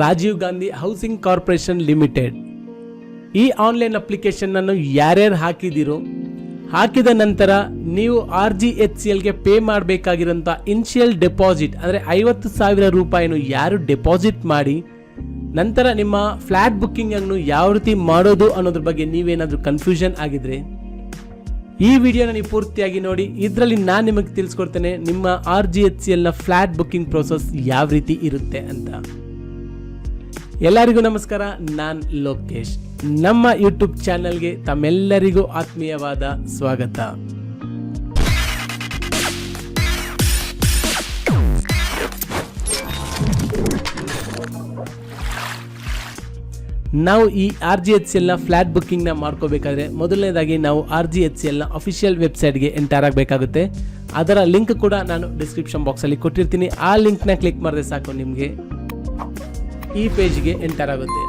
Rajiv Gandhi housing corporation limited. ಈ online application ಅನ್ನು ಯಾರ್ಯಾರು ಹಾಕಿದಿರೋ, ಹಾಕಿದ ನಂತರ ನೀವು ಆರ್ ಜಿ ಎಚ್ ಸಿ ಎಲ್ಗೆ ಪೇ ಮಾಡಬೇಕಾಗಿರೋಂಥ ಇನ್ಷಿಯಲ್ ಡೆಪಾಸಿಟ್ ಅಂದರೆ ಐವತ್ತು ಸಾವಿರ ರೂಪಾಯಿನ ಯಾರು ಡೆಪಾಸಿಟ್ ಮಾಡಿ, ನಂತರ ನಿಮ್ಮ ಫ್ಲ್ಯಾಟ್ ಬುಕ್ಕಿಂಗನ್ನು ಯಾವ ರೀತಿ ಮಾಡೋದು ಅನ್ನೋದ್ರ ಬಗ್ಗೆ ನೀವೇನಾದರೂ ಕನ್ಫ್ಯೂಷನ್ ಆಗಿದ್ರೆ, ಈ ವಿಡಿಯೋನ ನೀವು ಪೂರ್ತಿಯಾಗಿ ನೋಡಿ, ಇದರಲ್ಲಿ ನಾನು ನಿಮಗೆ ತಿಳಿಸ್ಕೊಡ್ತೇನೆ ನಿಮ್ಮ ಆರ್ ಜಿ ಎಚ್ ಸಿ ಎಲ್ನ ಫ್ಲ್ಯಾಟ್ ಬುಕ್ಕಿಂಗ್ ಪ್ರೋಸೆಸ್ ಯಾವ ರೀತಿ ಇರುತ್ತೆ ಅಂತ. ಎಲ್ಲರಿಗೂ ನಮಸ್ಕಾರ, ನಾನು ಲೋಕೇಶ್. ನಮ್ಮ ಯೂಟ್ಯೂಬ್ ಚಾನಲ್ಗೆ ತಮ್ಮೆಲ್ಲರಿಗೂ ಆತ್ಮೀಯವಾದ ಸ್ವಾಗತ. ನಾವು ಈ ಆರ್ ಜಿ ಎಚ್ ಸಿ ಎಲ್ನ ಫ್ಲ್ಯಾಟ್ ಬುಕ್ಕಿಂಗ್ನ ಮಾಡ್ಕೋಬೇಕಾದ್ರೆ ಮೊದಲನೇದಾಗಿ ನಾವು ಆರ್ ಜಿ ಎಚ್ ಸಿ ಎಲ್ನ ಅಫಿಷಿಯಲ್ ವೆಬ್ಸೈಟ್ಗೆ ಎಂಟರ್ ಆಗಬೇಕಾಗುತ್ತೆ. ಅದರ ಲಿಂಕ್ ಕೂಡ ನಾನು ಡಿಸ್ಕ್ರಿಪ್ಷನ್ ಬಾಕ್ಸಲ್ಲಿ ಕೊಟ್ಟಿರ್ತೀನಿ. ಆ ಲಿಂಕ್ನ ಕ್ಲಿಕ್ ಮಾಡಿದ್ರೆ ಸಾಕು ನಿಮಗೆ. ಈ ಪೇಜ್ಗೆ ಎಂಟರ್ ಆಗುತ್ತೆ.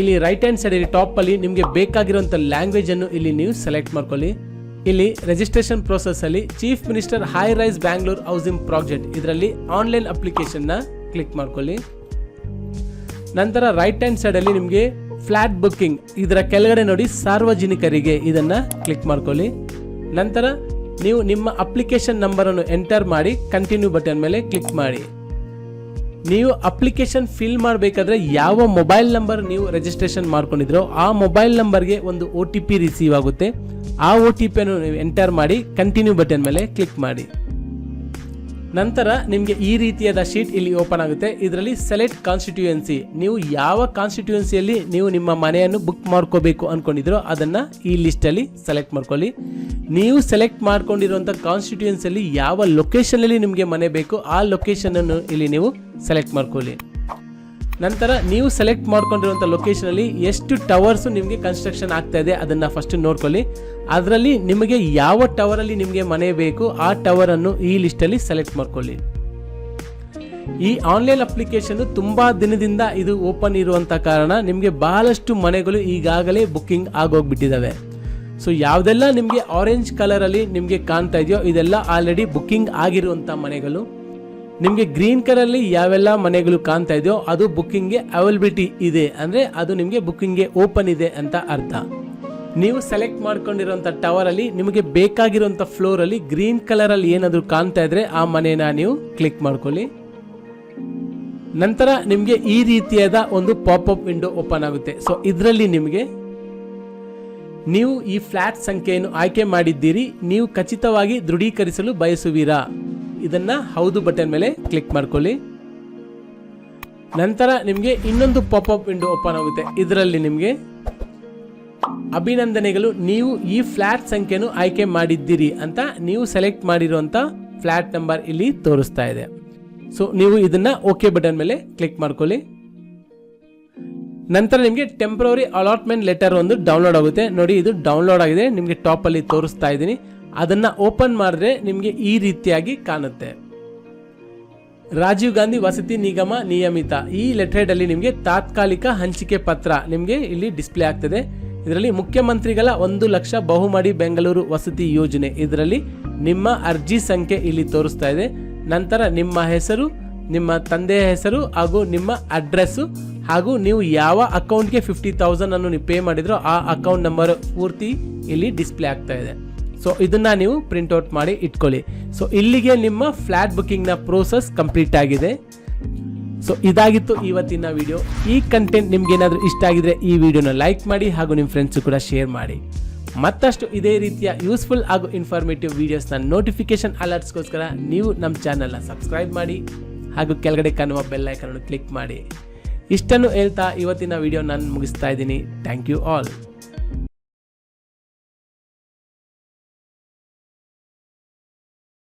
ಇಲ್ಲಿ ರೈಟ್ ಹ್ಯಾಂಡ್ ಸೈಡ್ ಟಾಪ್ ಅಲ್ಲಿ ನಿಮಗೆ ಬೇಕಾಗಿರುವಂಥ ಲ್ಯಾಂಗ್ವೇಜ್ ಅನ್ನು ಇಲ್ಲಿ ನೀವು ಸೆಲೆಕ್ಟ್ ಮಾಡ್ಕೊಳ್ಳಿ. ಇಲ್ಲಿ ರಿಜಿಸ್ಟ್ರೇಷನ್ ಪ್ರೋಸೆಸ್ ಅಲ್ಲಿ chief minister high rise Bangalore housing project ಇದರಲ್ಲಿ ಆನ್ಲೈನ್ ಅಪ್ಲಿಕೇಶನ್ನ ಕ್ಲಿಕ್ ಮಾಡ್ಕೊಳ್ಳಿ. ನಂತರ ರೈಟ್ ಹ್ಯಾಂಡ್ ಸೈಡ್ ಅಲ್ಲಿ ನಿಮಗೆ ಫ್ಲಾಟ್ ಬುಕ್ಕಿಂಗ್ ಇದರ ಕೆಳಗಡೆ ನೋಡಿ ಸಾರ್ವಜನಿಕರಿಗೆ ಇದನ್ನ ಕ್ಲಿಕ್ ಮಾಡ್ಕೊಳ್ಳಿ. ನಂತರ ನೀವು ನಿಮ್ಮ ಅಪ್ಲಿಕೇಶನ್ ನಂಬರ್ ಅನ್ನು ಎಂಟರ್ ಮಾಡಿ ಕಂಟಿನ್ಯೂ ಬಟನ್ ಮೇಲೆ ಕ್ಲಿಕ್ ಮಾಡಿ. ನೀವು ಅಪ್ಲಿಕೇಶನ್ ಫಿಲ್ ಮಾಡಬೇಕಾದ್ರೆ ಯಾವ ಮೊಬೈಲ್ ನಂಬರ್ ನೀವು ರಿಜಿಸ್ಟ್ರೇಷನ್ ಮಾಡ್ಕೊಂಡಿದ್ರೋ ಆ ಮೊಬೈಲ್ ನಂಬರ್ಗೆ ಒಂದು ಒ ಟಿ ಪಿ ರಿಸೀವ್ ಆಗುತ್ತೆ. ಆ ಒ ಟಿ ಪಿಯನ್ನು ನೀವು ಎಂಟರ್ ಮಾಡಿ ಕಂಟಿನ್ಯೂ ಬಟನ್ ಮೇಲೆ ಕ್ಲಿಕ್ ಮಾಡಿ. ನಂತರ ನಿಮಗೆ ಈ ರೀತಿಯಾದ ಶೀಟ್ ಇಲ್ಲಿ ಓಪನ್ ಆಗುತ್ತೆ. ಇದರಲ್ಲಿ ಸೆಲೆಕ್ಟ್ ಕಾನ್ಸ್ಟಿಟ್ಯೂಯೆನ್ಸಿ ನೀವು ಯಾವ ಕಾನ್ಸ್ಟಿಟ್ಯೂಯೆನ್ಸಿಯಲ್ಲಿ ನೀವು ನಿಮ್ಮ ಮನೆಯನ್ನು ಬುಕ್ ಮಾಡ್ಕೋಬೇಕು ಅನ್ಕೊಂಡಿದ್ರೋ ಅದನ್ನ ಈ ಲಿಸ್ಟಲ್ಲಿ ಸೆಲೆಕ್ಟ್ ಮಾಡ್ಕೊಳ್ಳಿ. ನೀವು ಸೆಲೆಕ್ಟ್ ಮಾಡ್ಕೊಂಡಿರುವಂಥ ಕಾನ್ಸ್ಟಿಟ್ಯೂಯೆನ್ಸಿಯಲ್ಲಿ ಯಾವ ಲೊಕೇಶನಲ್ಲಿ ನಿಮಗೆ ಮನೆ ಬೇಕು, ಆ ಲೊಕೇಶನ್ ಅನ್ನು ಇಲ್ಲಿ ನೀವು ಸೆಲೆಕ್ಟ್ ಮಾಡ್ಕೊಳ್ಳಿ. ನಂತರ ನೀವು ಸೆಲೆಕ್ಟ್ ಮಾಡ್ಕೊಂಡಿರುವಂಥ ಲೊಕೇಶನಲ್ಲಿ ಎಷ್ಟು ಟವರ್ಸು ನಿಮಗೆ ಕನ್ಸ್ಟ್ರಕ್ಷನ್ ಆಗ್ತಾ ಇದೆ ಅದನ್ನು ಫಸ್ಟ್ ನೋಡ್ಕೊಳ್ಳಿ. ಅದರಲ್ಲಿ ನಿಮಗೆ ಯಾವ ಟವರಲ್ಲಿ ನಿಮಗೆ ಮನೆ ಬೇಕು ಆ ಟವರನ್ನು ಈ ಲಿಸ್ಟಲ್ಲಿ ಸೆಲೆಕ್ಟ್ ಮಾಡ್ಕೊಳ್ಳಿ. ಈ ಆನ್ಲೈನ್ ಅಪ್ಲಿಕೇಶನ್ ತುಂಬಾ ದಿನದಿಂದ ಇದು ಓಪನ್ ಇರುವಂತ ಕಾರಣ ನಿಮಗೆ ಬಹಳಷ್ಟು ಮನೆಗಳು ಈಗಾಗಲೇ ಬುಕ್ಕಿಂಗ್ ಆಗೋಗ್ಬಿಟ್ಟಿದ್ದಾವೆ ಸೊ ಯಾವುದೆಲ್ಲ ನಿಮಗೆ ಆರೆಂಜ್ ಕಲರಲ್ಲಿ ನಿಮಗೆ ಕಾಣ್ತಾ ಇದೆಯೋ ಇದೆಲ್ಲ ಆಲ್ರೆಡಿ ಬುಕ್ಕಿಂಗ್ ಆಗಿರುವಂಥ ಮನೆಗಳು. ನಿಮಗೆ ಗ್ರೀನ್ ಕಲರಲ್ಲಿ ಯಾವೆಲ್ಲ ಮನೆಗಳು ಕಾಣ್ತಾ ಇದೆಯೋ ಅದು ಬುಕ್ಕಿಂಗ್ಗೆ ಅವೈಲಬಿಲಿಟಿ ಇದೆ. ಅಂದರೆ ಅದು ನಿಮಗೆ ಬುಕ್ಕಿಂಗ್ಗೆ ಓಪನ್ ಇದೆ ಅಂತ ಅರ್ಥ. ನೀವು ಸೆಲೆಕ್ಟ್ ಮಾಡ್ಕೊಂಡಿರೋಂಥ ಟವರಲ್ಲಿ ನಿಮಗೆ ಬೇಕಾಗಿರುವಂಥ ಫ್ಲೋರಲ್ಲಿ ಗ್ರೀನ್ ಕಲರಲ್ಲಿ ಏನಾದರೂ ಕಾಣ್ತಾ ಇದ್ರೆ ಆ ಮನೆನ ನೀವು ಕ್ಲಿಕ್ ಮಾಡ್ಕೊಳ್ಳಿ. ನಂತರ ನಿಮಗೆ ಈ ರೀತಿಯಾದ ಒಂದು ಪಾಪಪ್ ವಿಂಡೋ ಓಪನ್ ಆಗುತ್ತೆ. ಸೊ ಇದರಲ್ಲಿ ನಿಮಗೆ ನೀವು ಈ ಫ್ಲಾಟ್ ಸಂಖ್ಯೆಯನ್ನು ಆಯ್ಕೆ ಮಾಡಿದ್ದೀರಿ. ನೀವು ಖಚಿತವಾಗಿ ದೃಢೀಕರಿಸಲು ಬಯಸುವಿರಾ? ಇದನ್ನ ಹೌದು ಬಟನ್ ಮೇಲೆ ಕ್ಲಿಕ್ ಮಾಡ್ಕೊಳ್ಳಿ. ನಂತರ ನಿಮಗೆ ಇನ್ನೊಂದು ಪಾಪಪ್ ವಿಂಡೋ ಓಪನ್ ಆಗುತ್ತೆ. ಇದರಲ್ಲಿ ನಿಮಗೆ ಅಭಿನಂದನೆಗಳು. ನೀವು ಈ ಫ್ಲಾಟ್ ಸಂಖ್ಯೆಯನ್ನು ಆಯ್ಕೆ ಮಾಡಿದ್ದೀರಿ ಅಂತ ನೀವು ಸೆಲೆಕ್ಟ್ ಮಾಡಿರುವಂಥ ಫ್ಲಾಟ್ ನಂಬರ್ ಇಲ್ಲಿ ತೋರಿಸ್ತಾ ಇದೆ. ಸೊ ನೀವು ಇದನ್ನ ಓಕೆ ಬಟನ್ ಮೇಲೆ ಕ್ಲಿಕ್ ಮಾಡ್ಕೊಳ್ಳಿ. ನಂತರ ನಿಮಗೆ ಟೆಂಪ್ರವರಿ ಅಲಾಟ್ಮೆಂಟ್ ಲೆಟರ್ ಒಂದು ಡೌನ್ಲೋಡ್ ಆಗುತ್ತೆ. ನೋಡಿ, ಇದು ಡೌನ್ಲೋಡ್ ಆಗಿದೆ. ನಿಮಗೆ ಟಾಪ್ ಅಲ್ಲಿ ತೋರಿಸ್ತಾ ಇದ್ದೀನಿ. ಅದನ್ನ ಓಪನ್ ಮಾಡಿದ್ರೆ ನಿಮಗೆ ಈ ರೀತಿಯಾಗಿ ಕಾಣುತ್ತೆ. ರಾಜೀವ್ ಗಾಂಧಿ ವಸತಿ ನಿಗಮ ನಿಯಮಿತ. ಈ ಲೆಟರ್ ಅಲ್ಲಿ ನಿಮಗೆ ತಾತ್ಕಾಲಿಕ ಹಂಚಿಕೆ ಪತ್ರ ನಿಮಗೆ ಇಲ್ಲಿ ಡಿಸ್ಪ್ಲೇ ಆಗ್ತದೆ. ಇದರಲ್ಲಿ ಮುಖ್ಯಮಂತ್ರಿಗಳ ಒಂದು ಲಕ್ಷ ಬಹುಮಡಿ ಬೆಂಗಳೂರು ವಸತಿ ಯೋಜನೆ. ಇದರಲ್ಲಿ ನಿಮ್ಮ ಅರ್ಜಿ ಸಂಖ್ಯೆ ಇಲ್ಲಿ ತೋರಿಸ್ತಾ ಇದೆ. ನಂತರ ನಿಮ್ಮ ಹೆಸರು, ನಿಮ್ಮ ತಂದೆಯ ಹೆಸರು ಹಾಗೂ ನಿಮ್ಮ ಅಡ್ರೆಸ್ಸು ಹಾಗೂ ನೀವು ಯಾವ ಅಕೌಂಟ್ಗೆ ಫಿಫ್ಟಿ ತೌಸಂಡನ್ನು ನೀವು ಪೇ ಮಾಡಿದ್ರೋ ಆ ಅಕೌಂಟ್ ನಂಬರ್ ಪೂರ್ತಿ ಇಲ್ಲಿ ಡಿಸ್ಪ್ಲೇ ಆಗ್ತಾ ಇದೆ. ಸೊ ಇದನ್ನ ನೀವು ಪ್ರಿಂಟ್ಔಟ್ ಮಾಡಿ ಇಟ್ಕೊಳ್ಳಿ. ಸೊ ಇಲ್ಲಿಗೆ ನಿಮ್ಮ ಫ್ಲಾಟ್ ಬುಕ್ಕಿಂಗ್ನ ಪ್ರೋಸೆಸ್ ಕಂಪ್ಲೀಟ್ ಆಗಿದೆ. ಸೊ ಇದಾಗಿತ್ತು ಇವತ್ತಿನ ವಿಡಿಯೋ ಈ ಕಂಟೆಂಟ್ ನಿಮ್ಗೆ ಏನಾದರೂ ಇಷ್ಟ ಆಗಿದ್ರೆ ಈ ವಿಡಿಯೋನ ಲೈಕ್ ಮಾಡಿ ಹಾಗೂ ನಿಮ್ಮ ಫ್ರೆಂಡ್ಸು ಕೂಡ ಶೇರ್ ಮಾಡಿ. ಮತ್ತಷ್ಟು ಇದೇ ರೀತಿಯ ಯೂಸ್ಫುಲ್ ಹಾಗೂ ಇನ್ಫಾರ್ಮೇಟಿವ್ ವಿಡಿಯೋಸ್ನ ನೋಟಿಫಿಕೇಶನ್ ಅಲರ್ಟ್ಸ್ಗೋಸ್ಕರ ನೀವು ನಮ್ಮ ಚಾನಲ್ನ ಸಬ್ಸ್ಕ್ರೈಬ್ ಮಾಡಿ ಹಾಗೂ ಕೆಳಗಡೆ ಕಾಣುವ ಬೆಲ್ ಐಕನ್ ಕ್ಲಿಕ್ ಮಾಡಿ. ಇಷ್ಟನ್ನು ಹೇಳ್ತಾ ಇವತ್ತಿನ ವಿಡಿಯೋ ನಾನು ಮುಗಿಸ್ತಾ ಇದ್ದೀನಿ. Thank you all